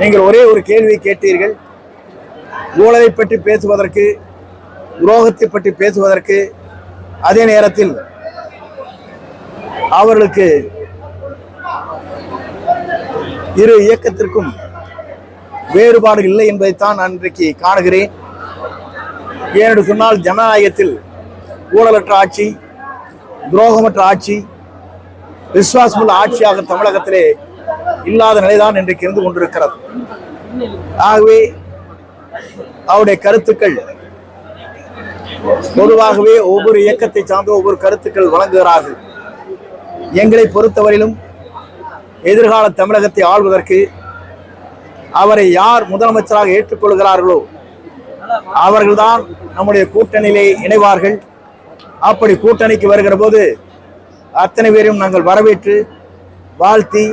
நீங்கள் ஒரே ஒரு கேள்வி கேட்டீர்கள். ஊழலை பற்றி பேசுவதற்கு துரோகத்தை பற்றி பேசுவதற்கு அதே நேரத்தில் அவர்களுக்கு இரு இயக்கத்திற்கும் வேறுபாடு இல்லை என்பதைத்தான் நான் இன்றைக்கு காணுகிறேன். ஏனென்று சொன்னால் ஜனநாயகத்தில் ஊழலற்ற ஆட்சி துரோகமற்ற ஆட்சி விஸ்வாசமுள்ள ஆட்சியாக தமிழகத்திலே இல்லாத நிலைதான் இன்றைக்கு இருந்து கொண்டிருக்கிறது. ஆகவே அவருடைய கருத்துக்கள் பொதுவாகவே ஒவ்வொரு இயக்கத்தை சார்ந்த ஒவ்வொரு கருத்துக்கள் வழங்குகிறார்கள். எங்களை பொறுத்தவரையிலும் எதிர்கால தமிழகத்தை ஆள்வதற்கு அவரை யார் முதலமைச்சராக ஏற்றுக்கொள்கிறார்களோ அவர்கள்தான் நம்முடைய கூட்டணியிலே இணைவார்கள். அப்படி கூட்டணிக்கு வருகிற போது அத்தனை பேரையும் நாங்கள் வரவேற்று வாழ்த்தி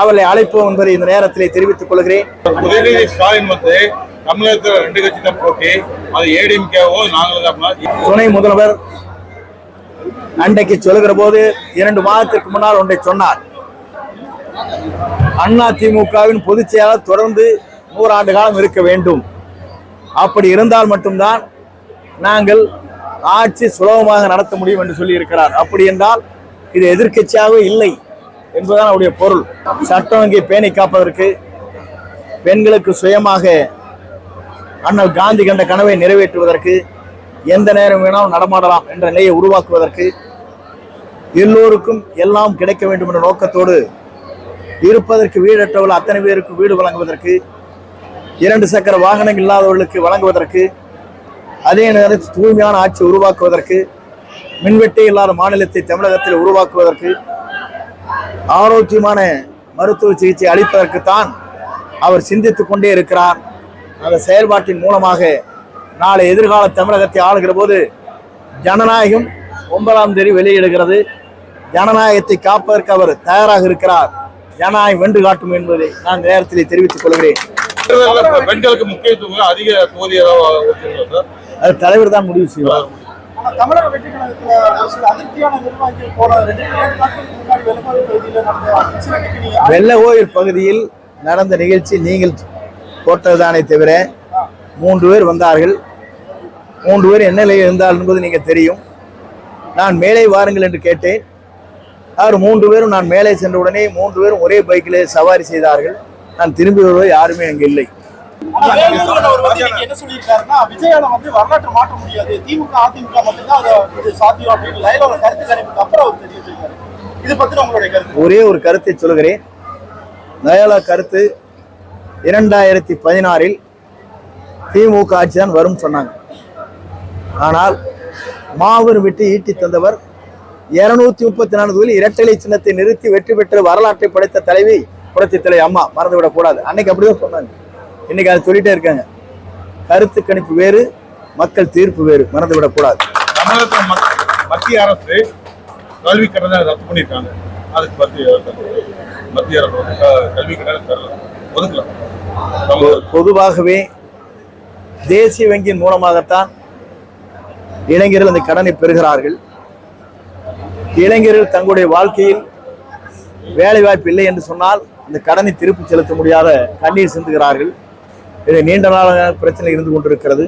அவர்களை அழைப்போம் என்பதை இந்த நேரத்திலே தெரிவித்துக் கொள்கிறேன். உதயநிதி ஸ்டாலின் வந்து தமிழகத்துல ரெண்டு கட்சி தான் போட்டி. அது ஏடிஎம்கேவோ நாங்களும் துணை முதல்வர் அன்றைக்கு சொல்லுகிற போது இரண்டு மாதத்திற்கு முன்னால் ஒன்றை சொன்னார். அண்ணா திமுகவின் பொதுச் செயலாளர் தொடர்ந்து நூறாண்டு காலம் இருக்க வேண்டும். அப்படி இருந்தால் மட்டும்தான் நாங்கள் ஆட்சி சுலபமாக நடத்த முடியும் என்று சொல்லி இருக்கிறார் அப்படி என்றால் இது எதிர்க்கட்சியாகவே இல்லை. என்பதுதான் அவருடைய பொருள். சட்டம் இங்கே பேணி காப்பதற்கு பெண்களுக்கு சுயமாக அண்ணல் காந்தி கண்ட கனவை நிறைவேற்றுவதற்கு எந்த நேரம் வேணாலும் நடமாடலாம் என்ற நிலையை உருவாக்குவதற்கு எல்லோருக்கும் எல்லாம் கிடைக்க வேண்டும் என்ற நோக்கத்தோடு இருப்பதற்கு வீடற்றவர்கள் அத்தனை பேருக்கு வீடு வழங்குவதற்கு இரண்டு சக்கர வாகனங்கள் இல்லாதவர்களுக்கு வழங்குவதற்கு அதே நேரத்தில் தூய்மையான ஆட்சி உருவாக்குவதற்கு மின்வெட்டே இல்லாத மாநிலத்தை தமிழகத்தில் உருவாக்குவதற்கு ஆரோக்கியமான மருத்துவ சிகிச்சை அளிப்பதற்குத்தான் அவர் சிந்தித்துக் கொண்டே இருக்கிறார். அந்த செயல்பாட்டின் மூலமாக நாளை எதிர்கால தமிழகத்தை ஆளுகிற போது ஜனநாயகம் ஒன்பதாம் தேதி வெளியிடுகிறது. ஜனநாயகத்தை காப்பதற்கு அவர் தயாராக இருக்கிறார். ஜனநாயகம் வென்று காட்டும் என்பதை நான் நேரத்தில் தெரிவித்துக் கொள்கிறேன். பெண்களுக்கு முக்கியத்துவம் அதிக தொகுதி ஏதாவது ஒதுக்குறீங்களா சார் அது தலைவர் தான் முடிவு செய்வார். தமிழக வெற்றி கழகத்துல ஒரு சில அதிருப்தியான நிர்வாகிகள் போன ரெண்டு நாட்களுக்கு முன்னாடி வெள்ளப்பாடு பகுதியில் நடந்த வெள்ளகோயில் பகுதியில் நடந்த நிகழ்ச்சி நீங்கள் போட்டதுதானே தவிர மூன்று பேர் வந்தார்கள். மூன்று பேர் என்ன நிலையில் இருந்தால் என்பது நீங்கள் தெரியும். நான் மேலே வாருங்கள் என்று கேட்டேன். அவர் மூன்று பேரும் நான் மேலே சென்ற உடனே மூன்று பேரும் ஒரே பைக்கிலே சவாரி செய்தார்கள். நான் திரும்பி வருவது யாருமே அங்கே இல்லை. ஆனா வேலூர்ல அவர் வந்து என்ன சொல்லியிருக்காருன்னா விஜயால வந்து வரலாற்று மாற்ற முடியாது. திமுக அதிமுக மட்டும்தான் அதை சாத்தியம் அப்படின்னு லைலோட கருத்து கணிப்புக்கு அப்புறம் அவர் தெரிவிச்சிருக்காரு. இது பத்தி உங்களுடைய கருத்து. ஒரே ஒரு கருத்தை சொல்கிறேன் நயலா கருத்து இரண்டாயிரத்தி பதினாறில் திமுக ஆட்சி தான் வரும் சொன்னாங்க. ஆனால் மாபெரும் வெற்றி ஈட்டி தந்தவர் இருநூத்தி முப்பத்தி நான்கு தொகுதியில் இரட்டலை சின்னத்தை நிறுத்தி வெற்றி பெற்று வரலாற்றை படைத்த தலைவி புரட்சி தலைவி அம்மா மறந்துவிடக் கூடாது. அன்னைக்கு அப்படிதான் சொன்னாங்க. இன்னைக்கு அதை சொல்லிட்டே இருக்காங்க. கருத்து கணிப்பு வேறு மக்கள் தீர்ப்பு வேறு. மறந்துவிடக் கூடாது தமிழகத்துல மத்- மத்திய அரசு கல்வி கடனை ரத்து பண்ணியிருக்காங்க. அதுக்கு மத்திய மத்திய அரசு கல்வி கடனை தரல. ஒதுக்கலாம் பொதுவாகவே தேசிய வங்கியின் மூலமாகத்தான் இளைஞர்கள் அந்த கடனை பெறுகிறார்கள். இளைஞர்கள் தங்களுடைய வாழ்க்கையில் வேலைவாய்ப்பு இல்லை என்று சொன்னால் அந்த கடனை திருப்பி செலுத்த முடியாத கண்ணீர் சிந்துகிறார்கள். இது நீண்ட நாளாக பிரச்சனை இருந்து கொண்டிருக்கிறது.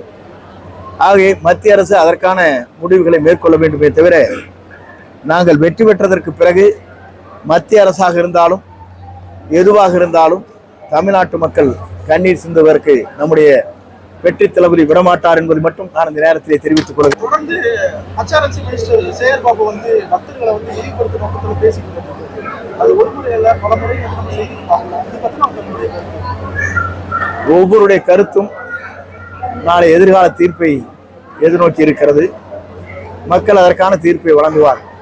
ஆகவே மத்திய அரசு அதற்கான முடிவுகளை மேற்கொள்ள வேண்டுமே தவிர நாங்கள் வெற்றி பெற்றதற்கு பிறகு மத்திய அரசாக இருந்தாலும் எதுவாக இருந்தாலும் தமிழ்நாட்டு மக்கள் கண்ணீர் சிந்துவதற்கு நம்முடைய வெற்றி தளபதி விடமாட்டார் என்பது மட்டும் நான் இந்த நேரத்திலே தெரிவித்துக் கொள்கிறேன். தொடர்ந்து ஹச்ஆர்என்சி மினிஸ்டர் சேகர் பாபு வந்து பக்தர்களை வந்து இழிவுபடுத்தும் நோக்கத்தில் பேசிக்கிட்டு அது ஒரு முறை இல்ல பல முறை நம்ம செய்தி பார்க்கலாம். இது பற்றி உங்களுடைய ஒவ்வொருடைய கருத்தும் நாளை எதிர்கால தீர்ப்பை எதிர்நோக்கி இருக்கிறது. மக்கள் அதற்கான தீர்ப்பை வழங்குவார்